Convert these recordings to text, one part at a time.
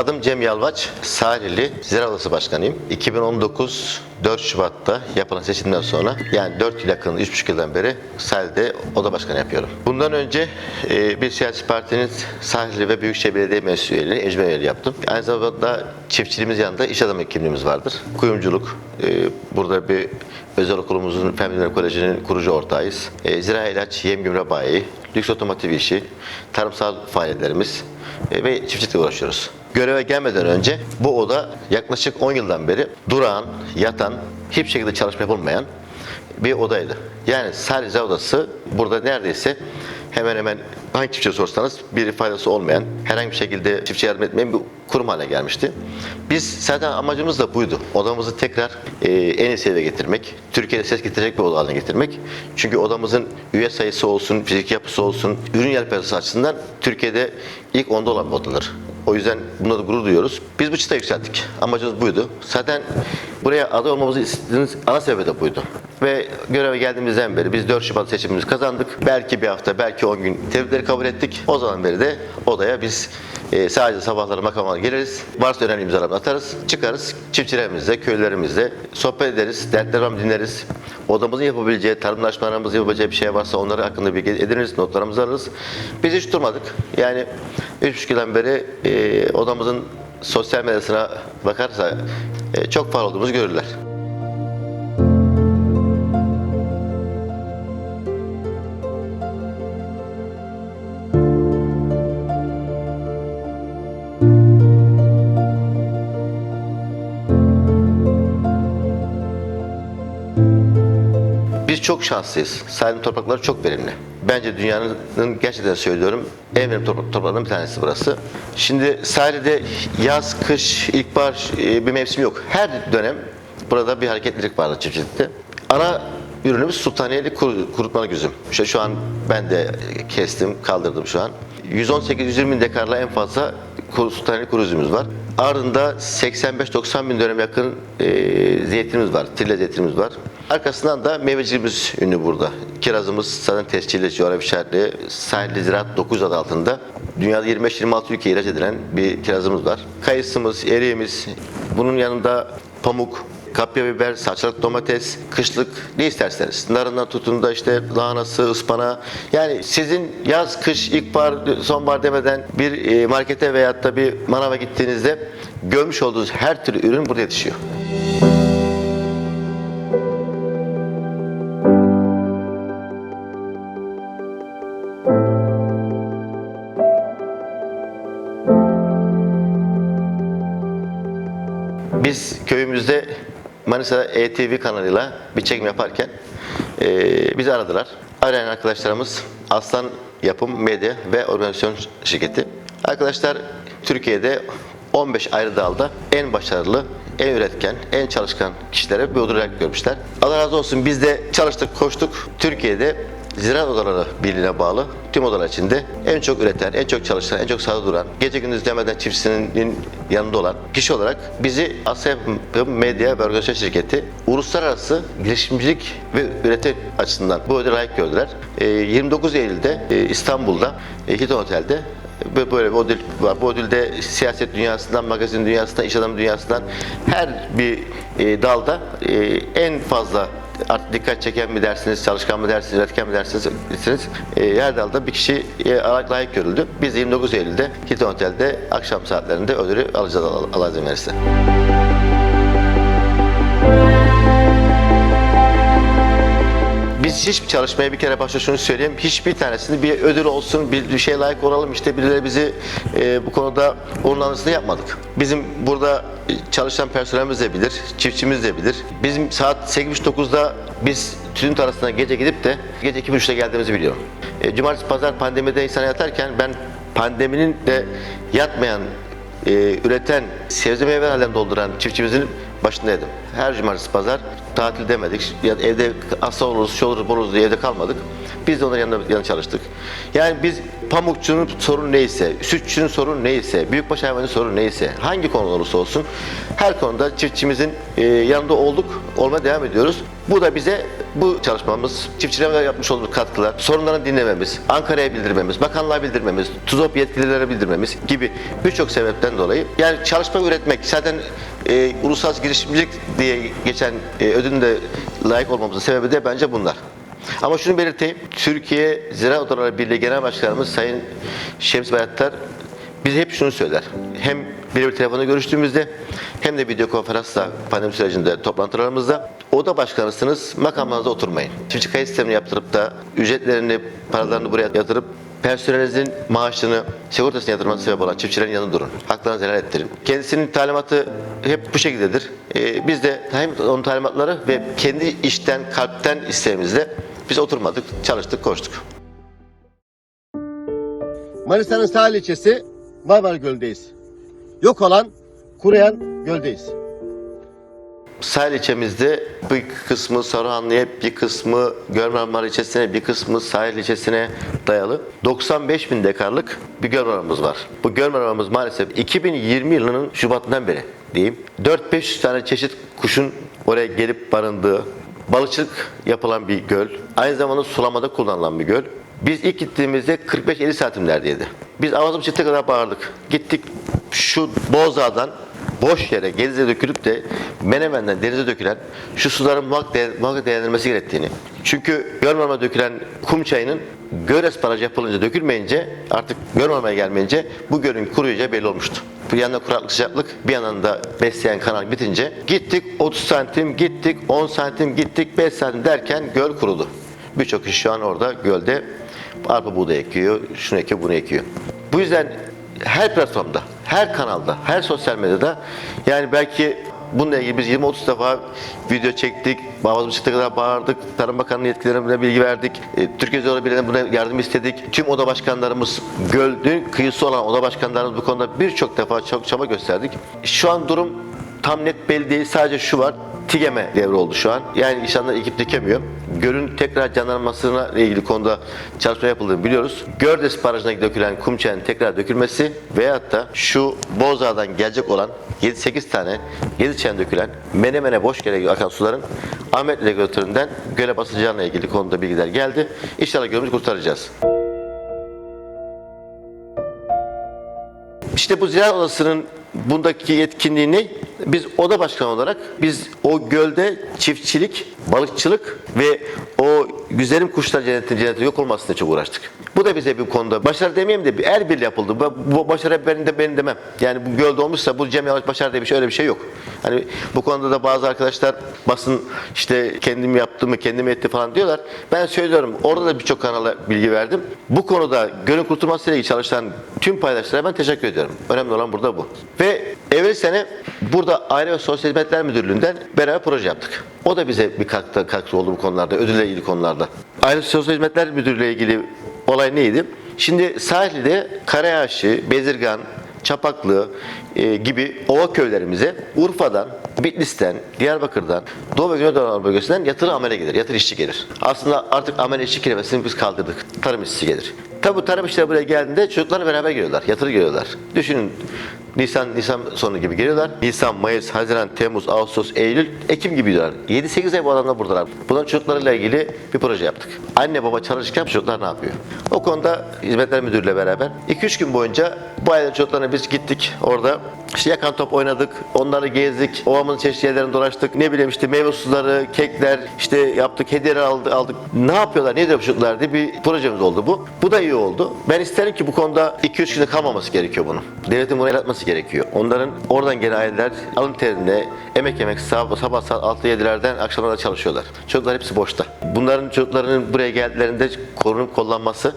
Adım Cem Yalvaç, Salihli Ziraat Odası Başkanıyım. 2019 4 Şubat'ta yapılan seçimden sonra yani 4 yıl yakın, 3,5 yıldan beri Salihli'de oda başkanı yapıyorum. Bundan önce e, bir siyasi partinin Salihli ve Büyükşehir Belediye Meclis üyeliği, ecmen üyeliği yaptım. Aynı zamanda çiftçiliğimiz yanında iş adamı kimliğimiz vardır. Kuyumculuk, e, burada bir özel okulumuzun Fen Koleji'nin kurucu ortağıyız. E, zira ilaç, yem gübre bayi, lüks otomotiv işi, tarımsal faaliyetlerimiz ve çiftçilikle uğraşıyoruz. Göreve gelmeden önce bu oda yaklaşık 10 yıldan beri durağan, yatan, hiçbir şekilde çalışma yapılmayan bir odaydı. Yani sadece odası burada neredeyse hemen hemen hangi çiftçiye sorsanız bir faydası olmayan, herhangi bir şekilde çiftçiye yardım etmeyen bir kurum haline gelmişti. Biz zaten amacımız da buydu. Odamızı tekrar e, en iyi seviyeye getirmek, Türkiye'de ses getirecek bir oda haline getirmek. Çünkü odamızın üye sayısı olsun, fizik yapısı olsun, ürün yelpazesi açısından Türkiye'de ilk onda olan bir odadır. O yüzden bunda da gurur duyuyoruz. Biz bu çıta yükselttik. Amacımız buydu. Zaten buraya aday olmamızı istediğimiz ana sebebi de buydu. Ve göreve geldiğimizden beri biz 4 Şubat seçimimizi kazandık. Belki bir hafta, belki 10 gün tebrikleri kabul ettik. O zaman beri de odaya biz e, sadece sabahları makama geliriz. Varsa önemli imzalarını atarız. Çıkarız. Çiftçilerimizle, köylerimizle sohbet ederiz. Dertlerimi dinleriz. Odamızın yapabileceği, tarımlaşmalarımızın yapabileceği bir şey varsa onları hakkında bilgi ediniriz. Notlarımızı alırız. Biz hiç durmadık. Yani 3,5 yıldan beri e, odamızın sosyal medyasına bakarsa e, çok faal olduğumuzu görürler. Çok şanslıyız. Salim toprakları çok verimli. Bence dünyanın gerçekten söylüyorum en verimli toprak- topraklarından bir tanesi burası. Şimdi sahilde yaz, kış, ilkbahar e, bir mevsim yok. Her dönem burada bir hareketlilik vardır çiftçilikte. Ana ürünümüz sultaniyeli kuru, kurutmalı üzüm. İşte şu an ben de kestim, kaldırdım şu an. 118-120 bin dekarla en fazla sultaniyeli kuru üzümümüz var. Ardında 85-90 bin dönem yakın e, zeytinimiz var, trille zeytinimiz var. Arkasından da meyveciliğimiz ünlü burada. Kirazımız zaten tescilli, coğrafi işaretli, sahilli ziraat 9 adı altında. Dünyada 25-26 ülkeye ihraç edilen bir kirazımız var. Kayısımız, eriğimiz, bunun yanında pamuk, kapya biber, salçalık domates, kışlık ne isterseniz. Narından tutun da işte lahanası, ıspanağı. Yani sizin yaz, kış, ilkbahar, sonbahar demeden bir e, markete veyahut da bir manava gittiğinizde görmüş olduğunuz her türlü ürün burada yetişiyor. Biz köyümüzde Manisa ETV kanalıyla bir çekim yaparken eee bizi aradılar. Arayan arkadaşlarımız Aslan Yapım Medya ve Organizasyon Şirketi. Arkadaşlar Türkiye'de 15 ayrı dalda en başarılı, en üretken, en çalışkan kişilere bir ödül görmüşler. Allah razı olsun biz de çalıştık, koştuk. Türkiye'de Ziraat Odaları Birliği'ne bağlı tüm odalar içinde en çok üreten, en çok çalışan, en çok sahada duran, gece gündüz demeden çiftçisinin yanında olan kişi olarak bizi Asya Yapım Medya ve Organizasyon Şirketi uluslararası girişimcilik ve üretim açısından bu ödülü layık gördüler. Ee, 29 Eylül'de e, İstanbul'da e, Hilton Otel'de Bö- Böyle bir ödül var. Bu ödülde siyaset dünyasından, magazin dünyasından, iş adamı dünyasından her bir e, dalda en fazla dikkat çeken mi dersiniz, çalışkan mı dersiniz, üretken mi dersiniz, e, her dalda bir kişi e, layık görüldü. Biz de 29 Eylül'de Hilton Otel'de akşam saatlerinde ödülü alacağız Allah izin verirse. Biz hiçbir çalışmaya bir kere başta şunu söyleyeyim. Hiçbir tanesini bir ödül olsun, bir, şeye layık olalım işte birileri bizi e, bu konuda onurlandırsın yapmadık. Bizim burada çalışan personelimiz de bilir, çiftçimiz de bilir. Bizim saat 8.30-9'da biz tütün tarlasına gece gidip de gece 2.30'da geldiğimizi biliyorum. E, Cumartesi pazar pandemide insan yatarken ben pandeminin de yatmayan, e, üreten, sebze meyve halden dolduran çiftçimizin başındaydım. Her cumartesi pazar tatil demedik. Ya evde hasta oluruz, şu oluruz, bu oluruz diye evde kalmadık. Biz de onların yanında, yanında çalıştık. Yani biz pamukçunun sorunu neyse, sütçünün sorunu neyse, büyükbaş hayvanın sorunu neyse, hangi konu olursa olsun her konuda çiftçimizin e, yanında olduk, olmaya devam ediyoruz. Bu da bize bu çalışmamız, çiftçilere yapmış olduğumuz katkılar, sorunlarını dinlememiz, Ankara'ya bildirmemiz, bakanlığa bildirmemiz, TUZOP yetkililere bildirmemiz gibi birçok sebepten dolayı yani çalışma üretmek zaten e, uluslararası girişimcilik diye geçen e, ödülün de layık olmamızın sebebi de bence bunlar. Ama şunu belirteyim. Türkiye Ziraat Odaları Birliği Genel Başkanımız Sayın Şems Bayattar bize hep şunu söyler. Hem birebir telefonda görüştüğümüzde hem de video konferansla pandemi sürecinde toplantılarımızda oda başkanısınız makamlarınıza oturmayın. Çiftçi kayıt sistemini yaptırıp da ücretlerini, paralarını buraya yatırıp personelinizin maaşını, sigortasını yatırması sebep olan çiftçilerin yanında durun. Haklarınızı helal ettirin. Kendisinin talimatı hep bu şekildedir. Ee, biz de hem onun talimatları ve kendi işten, kalpten isteğimizle biz oturmadık, çalıştık, koştuk. Manisa'nın sahil ilçesi Marmara Göl'deyiz. Yok olan kuruyan göldeyiz. Sahil ilçemizde bir kısmı Saruhanlı'ya, bir kısmı Göl Marmara ilçesine, bir kısmı sahil ilçesine dayalı 95 bin dekarlık bir göl marmaramız var. Bu göl marmaramız maalesef 2020 yılının Şubat'ından beri diyeyim 4-500 tane çeşit kuşun oraya gelip barındığı, balıkçılık yapılan bir göl. Aynı zamanda sulamada kullanılan bir göl. Biz ilk gittiğimizde 45-50 santimlerdeydi. Biz avazım çıktı kadar bağırdık. Gittik şu Bozdağ'dan boş yere denize dökülüp de Menemen'den denize dökülen şu suların muhakkak, değer- muhakkak gerektiğini. Çünkü Gölmarmara dökülen kum çayının Göres barajı yapılınca dökülmeyince artık Gölmarmara'ya gelmeyince bu gölün kuruyacağı belli olmuştu. Bir yandan kuraklık sıcaklık bir yandan da besleyen kanal bitince gittik 30 santim gittik 10 santim gittik 5 santim derken göl kurudu. Birçok kişi şu an orada gölde arpa buğday ekiyor, şunu ekiyor, bunu ekiyor. Bu yüzden her platformda, her kanalda, her sosyal medyada yani belki bununla ilgili biz 20-30 defa video çektik, bağımız çıktığı kadar bağırdık, Tarım Bakanlığı yetkililerine bilgi verdik, e, Türkiye Zor Birliği'ne buna yardım istedik. Tüm oda başkanlarımız, gölün kıyısı olan oda başkanlarımız bu konuda birçok defa çok çaba gösterdik. Şu an durum tam net belli değil, sadece şu var, TİGEM'e devroldu şu an. Yani insanlar ekip dikemiyor. Gölün tekrar canlanmasına ilgili konuda çalışma yapıldığını biliyoruz. Gördes Barajı'na dökülen kum çayının tekrar dökülmesi veyahut da şu Bozdağ'dan gelecek olan 7-8 tane 7 çayın dökülen Menemen'e boş yere akan suların Ahmet regülatöründen göle basacağına ilgili konuda bilgiler geldi. İnşallah gölümüzü kurtaracağız. İşte bu ziraat odasının bundaki yetkinliği ne? Biz oda başkanı olarak biz o gölde çiftçilik, balıkçılık ve o güzelim kuşlar cenneti cenneti yok olmasına çok uğraştık. Bu da bize bir konuda başarı demeyeyim de bir birliği yapıldı. Bu, başarı benim de benim demem. Yani bu gölde olmuşsa bu Cem Yavaş başarı diye bir şey öyle bir şey yok. Hani bu konuda da bazı arkadaşlar basın işte kendim yaptım mı kendim etti falan diyorlar. Ben söylüyorum orada da birçok kanala bilgi verdim. Bu konuda gölün kurtulması ile ilgili çalışan tüm paydaşlara ben teşekkür ediyorum. Önemli olan burada bu. Ve evvel sene burada Aile ve Sosyal Hizmetler Müdürlüğü'nden beraber proje yaptık. O da bize bir katkı, katkı oldu bu konularda, ödülle ilgili konularda. Aile ve Sosyal Hizmetler Müdürlüğü ilgili olay neydi? Şimdi sahilde Karayaşı, Bezirgan, Çapaklı e, gibi ova köylerimize Urfa'dan, Bitlis'ten, Diyarbakır'dan, Doğu ve Güneydoğu Anadolu bölgesinden yatırı amele gelir, yatır işçi gelir. Aslında artık amele işçi kelimesini biz kaldırdık. Tarım işçisi gelir. Tabi bu tarım işçileri buraya geldiğinde çocuklarla beraber geliyorlar, yatırı geliyorlar. Düşünün Nisan, Nisan sonu gibi geliyorlar. Nisan, Mayıs, Haziran, Temmuz, Ağustos, Eylül, Ekim gibi gidiyorlar. 7-8 ay bu adamlar buradalar. Bunların çocuklarıyla ilgili bir proje yaptık. Anne baba çalışırken çocuklar ne yapıyor? O konuda Hizmetler Müdürü'yle beraber 2-3 gün boyunca bu ailenin çocuklarına biz gittik orada. İşte yakan top oynadık, onları gezdik, ovamızın çeşitli yerlerini dolaştık. Ne bileyim işte meyve suları, kekler işte yaptık, hediyeler aldık. aldık. Ne yapıyorlar, ne diyor çocuklar diye bir projemiz oldu bu. Bu da iyi oldu. Ben isterim ki bu konuda 2-3 günde kalmaması gerekiyor bunun. Devletin bunu el atması gerekiyor. Onların oradan gelen aileler alın terinde emek yemek sabah, sabah saat 6-7'lerden akşamlara çalışıyorlar. Çocuklar hepsi boşta. Bunların çocuklarının buraya geldiklerinde korunup kollanması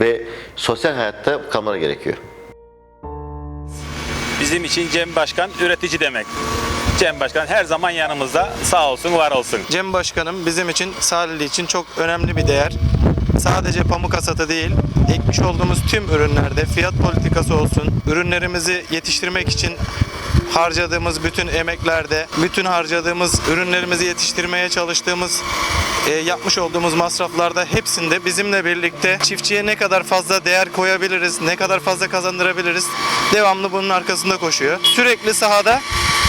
ve sosyal hayatta kalmaları gerekiyor. Bizim için Cem Başkan üretici demek. Cem Başkan her zaman yanımızda. Sağ olsun, var olsun. Cem Başkanım bizim için Salihli için çok önemli bir değer. Sadece pamuk hasatı değil, ekmiş olduğumuz tüm ürünlerde fiyat politikası olsun, ürünlerimizi yetiştirmek için harcadığımız bütün emeklerde, bütün harcadığımız ürünlerimizi yetiştirmeye çalıştığımız, e, yapmış olduğumuz masraflarda hepsinde bizimle birlikte çiftçiye ne kadar fazla değer koyabiliriz, ne kadar fazla kazandırabiliriz devamlı bunun arkasında koşuyor. Sürekli sahada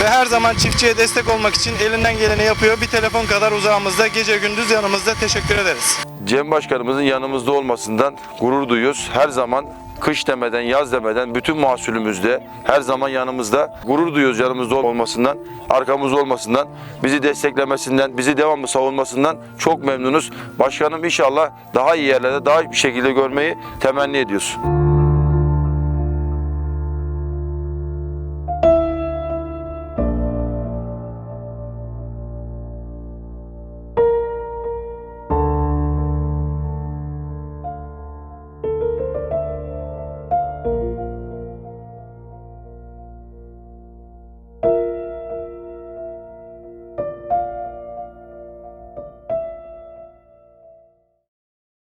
ve her zaman çiftçiye destek olmak için elinden geleni yapıyor. Bir telefon kadar uzağımızda, gece gündüz yanımızda teşekkür ederiz. Cem Başkanımızın yanımızda olmasından gurur duyuyoruz. Her zaman kış demeden, yaz demeden bütün mahsulümüzde her zaman yanımızda. Gurur duyuyoruz yanımızda olmasından, arkamızda olmasından, bizi desteklemesinden, bizi devamlı savunmasından çok memnunuz. Başkanım inşallah daha iyi yerlerde, daha iyi bir şekilde görmeyi temenni ediyoruz.